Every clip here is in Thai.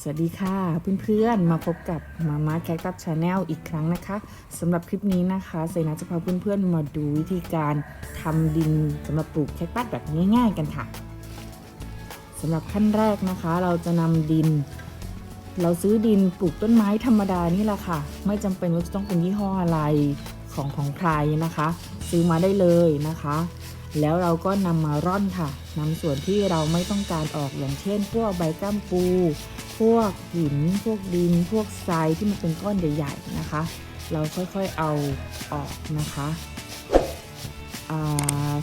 สวัสดีค่ะเพื่อนๆมาพบกับมาม่าแคคตัสชาแนลอีกครั้งนะคะสำหรับคลิปนี้นะคะเซนาจะพาเพื่อนๆมาดูวิธีการทำดินสำหรับปลูกแคคตัสแบบง่าย ๆ กันค่ะสำหรับขั้นแรกนะคะ เราจะนำดิน เราซื้อดินปลูกต้นไม้ธรรมดานี่แหละค่ะ ไม่จำเป็นว่าจะต้องเป็นยี่ห้ออะไรของของใครนะคะ ซื้อมาได้เลยนะคะ แล้วเราก็นำมาร่อนค่ะนำส่วนที่เราไม่ต้องการออกอย่างเช่น พวกใบก้ามปู พวกหิน พวกดิน พวกทรายที่มันเป็นก้อนใหญ่ๆนะคะ เราค่อยๆเอาออกนะคะ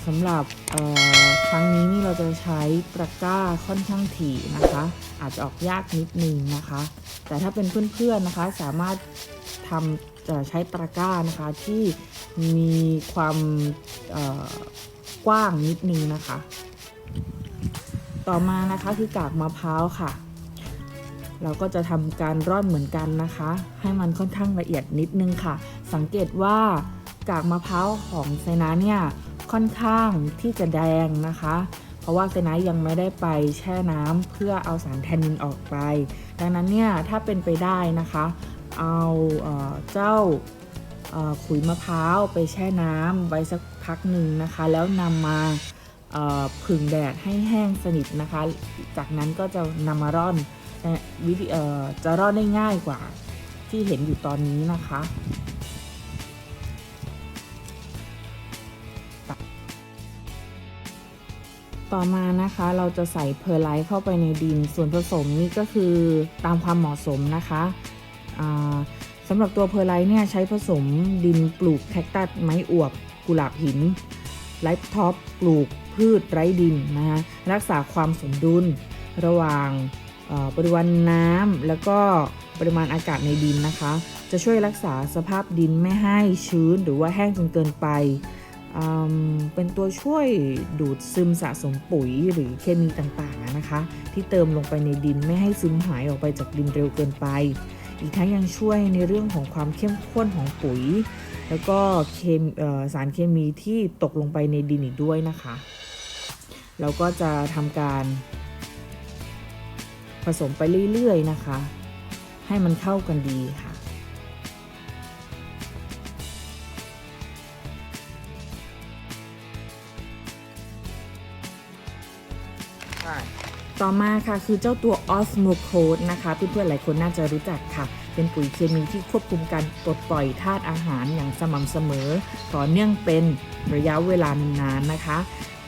สำหรับครั้งนี้นี่เราจะใช้ตะกร้าค่อนข้างถี่นะคะ อาจจะออกยากนิดนึงนะคะ แต่ถ้าเป็นเพื่อนๆนะคะสามารถทำเอ่อใช้ตะกร้านะคะที่มีความ กว้างนิดนึงนะคะ ต่อมานะคะคือกากมะพร้าวค่ะ เราก็จะทำการร่อนเหมือนกันนะคะ ให้มันค่อนข้างละเอียดนิดนึงค่ะ สังเกตว่ากากมะพร้าวของไซนาเนี่ยค่อนข้างที่จะแดงนะคะ เพราะว่าไซนายังไม่ได้ไปแช่น้ำเพื่อเอาสารแทนนินออกไป ดังนั้นเนี่ยถ้าเป็นไปได้นะคะ เอาเอ่อเจ้า ขุยมะพร้าวไปแช่น้ำไว้สักพักหนึ่งนะคะ แล้วนำมาผึ่งแดดให้แห้งสนิทนะคะ จากนั้นก็จะนำมาร่อนวิธีจะร่อนได้ง่ายกว่าที่เห็นอยู่ตอนนี้นะคะต่อมานะคะเราจะใส่เพอร์ไลท์เข้าไปในดินส่วนผสมนี่ก็คือตามความเหมาะสมนะคะ สำหรับตัวเพอร์ไลท์เนี่ยใช้ผสมดินปลูกแคคตัสไม้อวบ กุหลาบหินไลฟ์ท็อปปลูกพืชไร้ดินนะคะรักษาความสมดุลระหว่างปริมาณน้ำแล้วก็ปริมาณอากาศในดินนะคะ จะช่วยรักษาสภาพดินไม่ให้ชื้นหรือว่าแห้งจนเกินไปอืมเป็นตัวช่วยดูดซึมสะสมปุ๋ยหรือเคมีต่างๆนะคะ ที่เติมลงไปในดินไม่ให้ซึมหายออกไปจากดินเร็วเกินไป อีกทั้งยังช่วยในเรื่องของความเข้มข้นของปุ๋ย แล้วก็เคมสารเคมีที่ตกลงไปในดินอีกด้วยนะคะ เราก็จะทำการผสมไปเรื่อยๆนะคะ ให้มันเข้ากันดีค่ะ ต่อมาค่ะคือเจ้าตัว Osmo Code นะคะ เพื่อนๆหลายคนน่าจะรู้จักค่ะ เป็นปุ๋ยเคมีที่ควบคุมการปลดปล่อยธาตุอาหารอย่างสม่ำเสมอ ต่อเนื่องเป็นระยะเวลานานๆนะคะ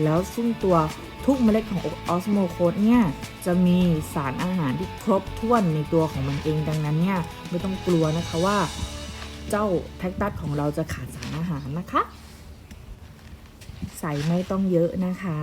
แล้วซึ่งตัวทุกเมล็ดของ Osmo Code เนี่ยจะมีสารอาหารที่ครบถ้วนในตัวของมันเองดังนั้นเนี่ยไม่ต้องกลัวนะคะว่า เจ้าแท็กตัสของเราจะขาดสารอาหารนะคะ ใส่ไม่ต้องเยอะนะคะ